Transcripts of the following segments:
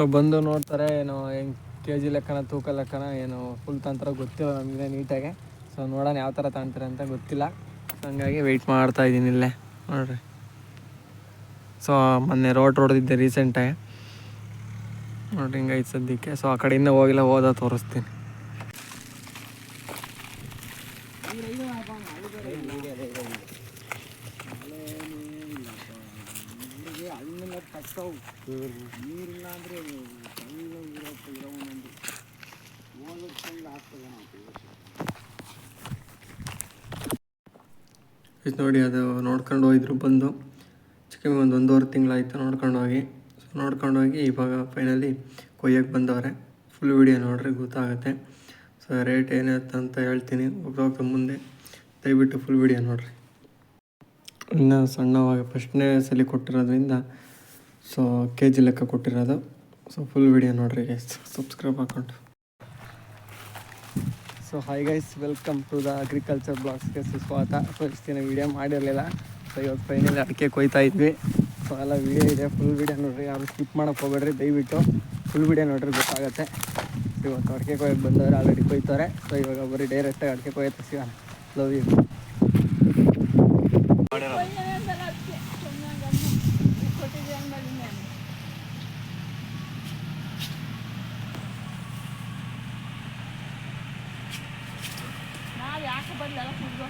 So ಬಂದು ನೋಡ್ತಾರೆ, ಏನು ಹೆಂಗೆ ಕೆ ಜಿ ಲೆಕ್ಕನ, ತೂಕ ಲೆಕ್ಕನ, ಏನು ಫುಲ್ ತಂತ್ರ ಗೊತ್ತಿಲ್ಲ ನಮಗೆ ನೀಟಾಗಿ ಸೊ ನೋಡೋಣ ಯಾವ ಥರ ತಾಂತಾರೆ ಅಂತ ಗೊತ್ತಿಲ್ಲ. ಹಂಗಾಗಿ ವೆಯ್ಟ್ ಮಾಡ್ತಾ ಇದ್ದೀನಿ ಇಲ್ಲೇ, ನೋಡ್ರಿ. ಸೊ ಮೊನ್ನೆ ರೋಡ್ ಹೊಡೆದಿದ್ದೆ ರೀಸೆಂಟಾಗಿ ನೋಡ್ರಿ ಹಿಂಗೈತೆ ಸದ್ಯಕ್ಕೆ. ಸೊ ಆ ಕಡೆಯಿಂದ ಹೋಗಿಲ್ಲ, ಹೋದ ತೋರಿಸ್ತೀನಿ. ಇದು ನೋಡಿ, ಅದು ನೋಡ್ಕೊಂಡು ಹೋಗಿದ್ರು ಬಂದು. ಚಿಕ್ಕ ಒಂದು ಒಂದೂವರೆ ತಿಂಗಳಾಯ್ತು ನೋಡ್ಕೊಂಡು ಹೋಗಿ. ಸೊ ನೋಡ್ಕೊಂಡು ಹೋಗಿ ಇವಾಗ ಫೈನಲಿ ಕೊಯ್ಯೋಕ್ಕೆ ಬಂದವ್ರೆ. ಫುಲ್ ವಿಡಿಯೋ ನೋಡ್ರಿ, ಗೊತ್ತಾಗುತ್ತೆ. ಸೊ ರೇಟ್ ಏನಿರುತ್ತೆ ಅಂತ ಹೇಳ್ತೀನಿ. ಹೋಗ್ತಾ ಮುಂದೆ. ದಯವಿಟ್ಟು ಫುಲ್ ವಿಡಿಯೋ ನೋಡಿರಿ. ಇನ್ನು ಸಣ್ಣವಾಗಿ ಫಸ್ಟ್ನೇ ಸಲ ಕೊಟ್ಟಿರೋದ್ರಿಂದ ಸೊ ಕೆ ಜಿ ಲೆಕ್ಕ ಕೊಟ್ಟಿರೋದು. ಸೊ ಫುಲ್ ವಿಡಿಯೋ ನೋಡ್ರಿ ಗೈಸ್ ಸಬ್ಸ್ಕ್ರೈಬ್ ಹಾಕೊಂಡು. So hi guys welcome to the agriculture ಬ್ಲಾಗ್ಸ್ಗೆ ಸುಸ್ವಾಗತ ಸೊ ಇಷ್ಟು ದಿನ ವಿಡಿಯೋ ಮಾಡಿರಲಿಲ್ಲ. ಸೊ ಇವತ್ತು ಫೈನಲಿ ಅಡಿಕೆ ಕೊಯ್ತಾ ಇದ್ವಿ. ಸೊ ಎಲ್ಲ ವೀಡಿಯೋ ಇದೆ. ಫುಲ್ ವಿಡಿಯೋ ನೋಡ್ರಿ. ಯಾರು ಸ್ಕಿಪ್ ಮಾಡೋಕೆ ಹೋಗ್ಬೇಡ್ರಿ, ದಯವಿಟ್ಟು. ಫುಲ್ ವಿಡಿಯೋ ನೋಡ್ರಿ, ಗೊತ್ತಾಗುತ್ತೆ. ಸೊ ಇವತ್ತು ಅಡಿಕೆ ಕೊಯ್ಯಕ್ಕೆ ಬಂದವರು ಆಲ್ರೆಡಿ ಕೊಯ್ತಾರೆ ಸೊ ಇವಾಗ ಬರೀ ಡೈರೆಕ್ಟಾಗಿ ಅಡಿಕೆ ಕೊಯ್ಯಕ್ಕೆ ಸಿಗೋಣ ಲವ್ ಯು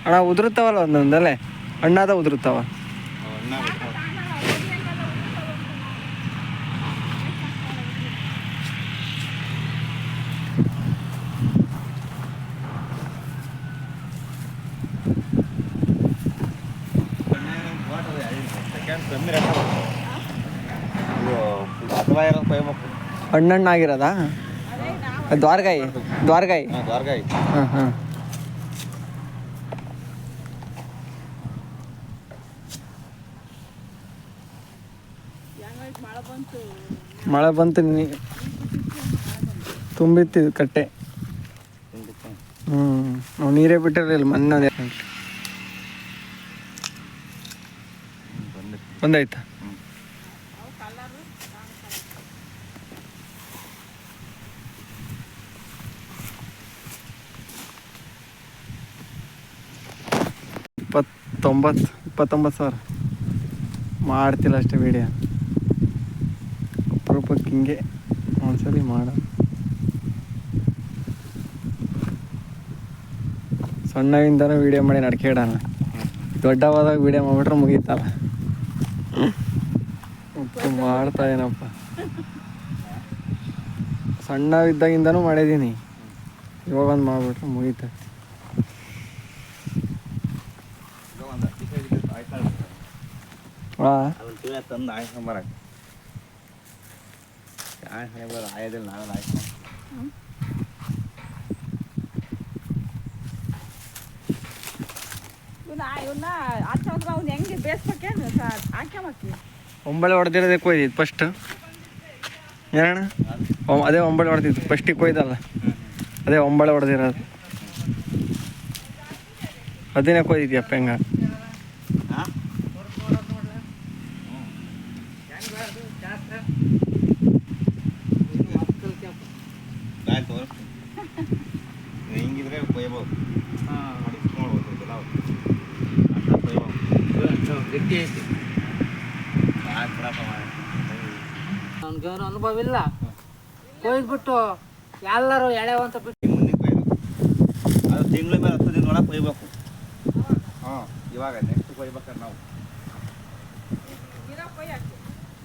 ಅಣ್ಣ ಉದುರುತ್ತವಲ್ಲ ಒಂದೊಂದಲ್ಲೇ? ಹಣ್ಣಾದ ಉದುರುತ್ತಾವ? ಹಣ್ಣಣ್ಣಾಗಿರೋದಾ? ದ್ವಾರಗಾಯಿ ದ್ವಾರಗಾಯಿ ಹಾಂ ಹಾಂ ಮಳೆ ಬಂತು ನೀ ತುಂಬಿತ್ತು ಕಟ್ಟೆ. ಹ್ಞೂ ನಾವು ನೀರೇ ಬಿಟ್ಟಿರಲಿಲ್ಲ ಮೊನ್ನೆ ಅದೇ ಬಂದಾಯ್ತಾ? ಇಪ್ಪತ್ತೊಂಬತ್ತು ಇಪ್ಪತ್ತೊಂಬತ್ತು ಸಾವಿರ. ಮಾಡ್ತಿಲ್ಲ ಅಷ್ಟೇ ವೀಡಿಯೋ ಅಪರೂಪಕ್ಕೆ ಹಿಂಗೆ ಒಂದ್ಸಲಿ ಮಾಡ. ಸಣ್ಣವಿಂದನೂ ವೀಡಿಯೋ ಮಾಡಿ ನಡ್ಕೆ ಇಡೋಣ ದೊಡ್ಡವಾದಾಗ ವೀಡಿಯೋ ಮಾಡಿಬಿಟ್ರೆ ಮುಗೀತಲ್ಲ. ಮಾಡ್ತಾ ಏನಪ್ಪ. ಸಣ್ಣವಿದ್ದಾಗಿಂದನೂ ಮಾಡಿದ್ದೀನಿ. ಇವಾಗ ಒಂದು ಮಾಡ್ಬಿಟ್ರೆ ತಂದು ಬರ ಆಯೋದಿಲ್ಲ ನಾವೆಲ್ಲ ಇವನ್ನ ಹಚ್ಚೋದ್ರ ಅವ್ನು ಹೆಂಗೆ ಹಾಕ್ಯಮಕ್ಕಿ ಒಂಬಳೆ ಹೊಡೆದಿರೋದೇ ಕೊಯ್ದಿದ್ದು ಫಸ್ಟ್ ಏನಣ್ಣ ಒ- ಅದೇ ಒಂಬಳೆ ಹೊಡೆದಿದ್ದು. ಫಸ್ಟಿಗೆ ಕೊಯ್ದಲ್ಲ. ಅದೇ ಒಂಬಳೆ ಹೊಡೆದಿರೋದು. ಅದನ್ನೇ ಕೊಯ್ದಿದ್ಯಪ್ಪ ಹೆಂಗ ಆಯ್ತು ಹಿಂಗಿದ್ರೆ ಕೊಯ್ಬೋದು ನೋಡ್ಬೋದು ನಾವು ಅಷ್ಟ ಕೊಯ್ಬೋದು ಗಟ್ಟಿ ಐತಿ. ನನ್ಗೇನು ಅನುಭವ ಇಲ್ಲ ಕೊಯ್ದ್ಬಿಟ್ಟು ಎಲ್ಲರೂ ಎಳೆವಂತ ಬಿಟ್ಟು ಈ ಮುಂದೆ ಕೊಯ್ಬೇಕು ಅದು ತಿಂಗಳ ಮೇಲೆ ಹತ್ತು ದಿನ ಒಳಗೆ ಕೊಯ್ಬೇಕು ಹಾಂ, ಇವಾಗ ನೆಕ್ಸ್ಟ್ ಕೊಯ್ಬೇಕಾರೆ ನಾವು ಹಾಂ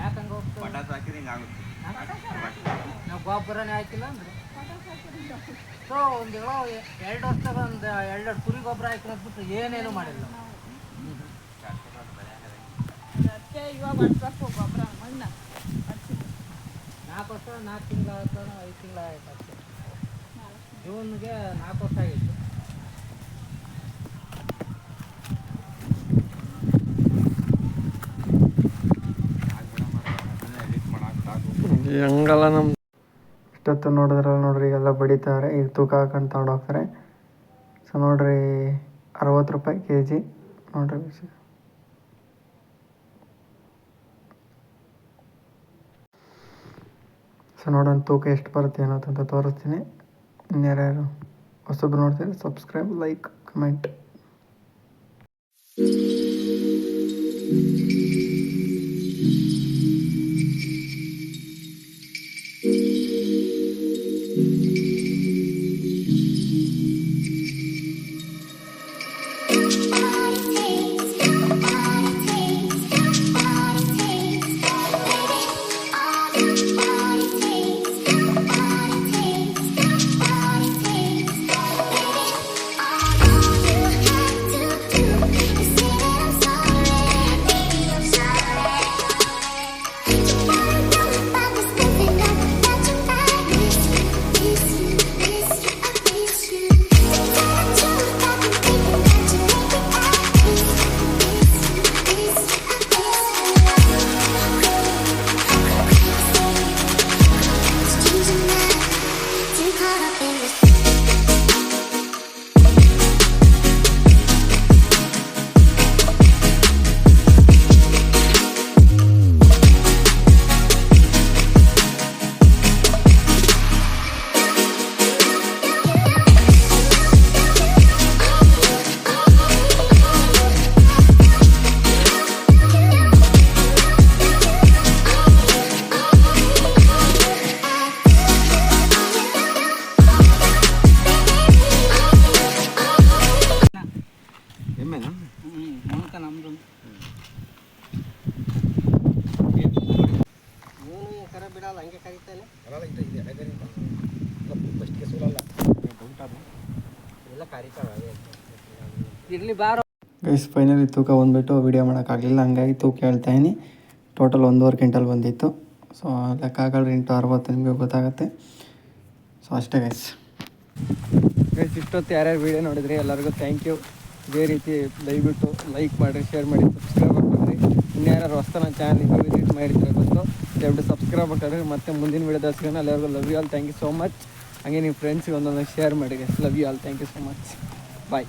ಯಾಕಂಗೆ ಹೋಗ್ತದೆ? ಪಟಾಸ್ ಹಾಕಿದ್ರೆ ಹಿಂಗೆ ಆಗುತ್ತೆ. ನಾವು ಗೊಬ್ಬರನೇ ಹಾಕಿಲ್ಲ ಅಂದ್ರೆ? ಸೊ ಒಂದು ಹೇಳೋ ಎರಡು ವರ್ಷದಾಗ ಒಂದು ಎರಡೆರಡು ಕುರಿ ಗೊಬ್ಬರ ಹಾಕಿ ಅಂದ್ಬಿಟ್ಟು ಏನೇನು ಮಾಡಿಲ್ಲ? ಅದಕ್ಕೆ ಇವಾಗ ಗೊಬ್ಬರ ಮಣ್ಣು. ನಾಲ್ಕು ವರ್ಷ ನಾಲ್ಕು ತಿಂಗಳ ಐದು ತಿಂಗಳ ಆಯ್ತು ಅಷ್ಟೇ ಜೂನ್ಗೆ ನಾಲ್ಕು ವರ್ಷ ಆಗಿತ್ತು. ಹಂಗಲ್ಲ ನಮ್ಮ ಇಷ್ಟೊತ್ತು ನೋಡಿದ್ರಲ್ಲ ನೋಡ್ರಿ, ಈಗೆಲ್ಲ ಬಡಿತಾರೆ. ಈಗ ತೂಕ ಹಾಕೊಂಡು ತಗೊಂಡು ಹೋಗ್ತಾರೆ. ಸೊ ನೋಡ್ರಿ, ಅರವತ್ತು ರೂಪಾಯಿ ಕೆ ಜಿ ನೋಡ್ರಿ ಸೊ ನೋಡೋಣ ತೂಕ ಎಷ್ಟು ಬರುತ್ತೆ ಏನೋ ಅಂತ ತೋರಿಸ್ತೀನಿ. ಇನ್ಯಾರ್ಯಾರು ಹೊಸಬ್ರು ನೋಡ್ತೀನಿ ಸಬ್ಸ್ಕ್ರೈಬ್ ಲೈಕ್ ಕಮೆಂಟ್ ಬಿಡಲ್ಲ ಹಂಗೆ ಕರೀತಾನೆ ಎಲ್ಲ ಕರೀತಾವೆ ಇರಲಿ ಬಾರ. ಗೈಸ್ ಫೈನಲಿ ತೂಕ ಬಂದುಬಿಟ್ಟು ವೀಡಿಯೋ ಮಾಡೋಕ್ಕಾಗಲಿಲ್ಲ ಹಂಗಾಗಿ ತೂಕ ಹೇಳ್ತಾ ಇದೀನಿ. ಟೋಟಲ್ ಒಂದೂವರೆ ಕ್ವಿಂಟಲ್ ಬಂದಿತ್ತು. ಸೊ ಲೆಕ್ಕ ಹಾಕಲ್ರಿ ಇಂಟು ಅರವತ್ತು ನಿಮಗೆ ಗೊತ್ತಾಗುತ್ತೆ. ಸೊ ಅಷ್ಟೇ ಗೈಸ್ ಗೈಸ್ ಇಷ್ಟೊತ್ತು ಯಾರ್ಯಾರು ವೀಡಿಯೋ ನೋಡಿದ್ರಿ ಎಲ್ಲರಿಗೂ ಥ್ಯಾಂಕ್ ಯು ಇದೇ ರೀತಿ ದಯವಿಟ್ಟು ಲೈಕ್ ಮಾಡಿರಿ ಶೇರ್ ಮಾಡಿ ಸಬ್ಸ್ಕ್ರೈಬ್ ಮಾಡಿ ಇನ್ಯಾರು ಹೊಸ ನನ್ನ ಚಾನಲ್ಗೆ ವಿಸಿಟ್ ಮಾಡಿದ್ರೆ ಬಂದು ದಯವಿಟ್ಟು ಸಬ್ಸ್ಕ್ರೈಬ್ ಮಾಡ್ಕೊಂಡ್ರೆ ಮತ್ತೆ ಮುಂದಿನ ವಿಡಿಯೋ ಸಿಗೋಣ ಎಲ್ಲರಿಗೂ love you all thank you so much ಹಾಗೆ ನಿಮ್ಮ ಫ್ರೆಂಡ್ಸಿಗೆ ಒಂದೊಂದು ಶೇರ್ ಮಾಡಿ love you all thank you so much bye